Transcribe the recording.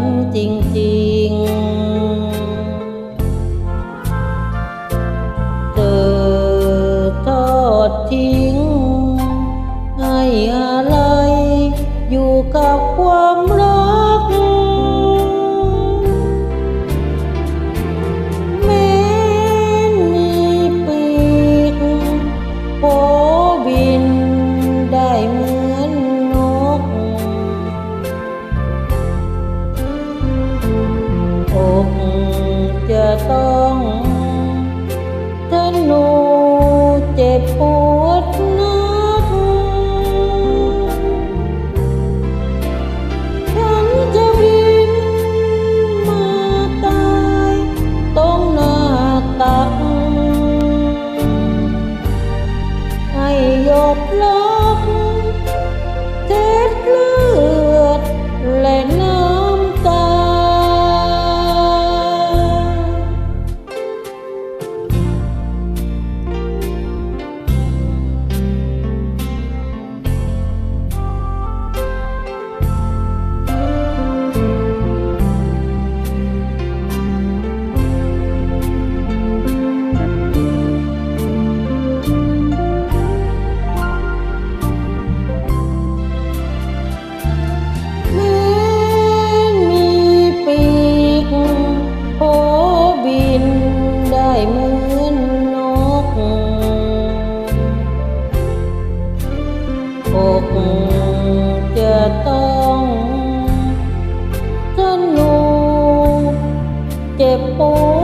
นจริงๆ เธอทอดทิ้ง ให้อะไรอยู่กับ บปวดนักฉันจะบินมาตายตรงหน้าตักให้หยบลง เจ็บปวด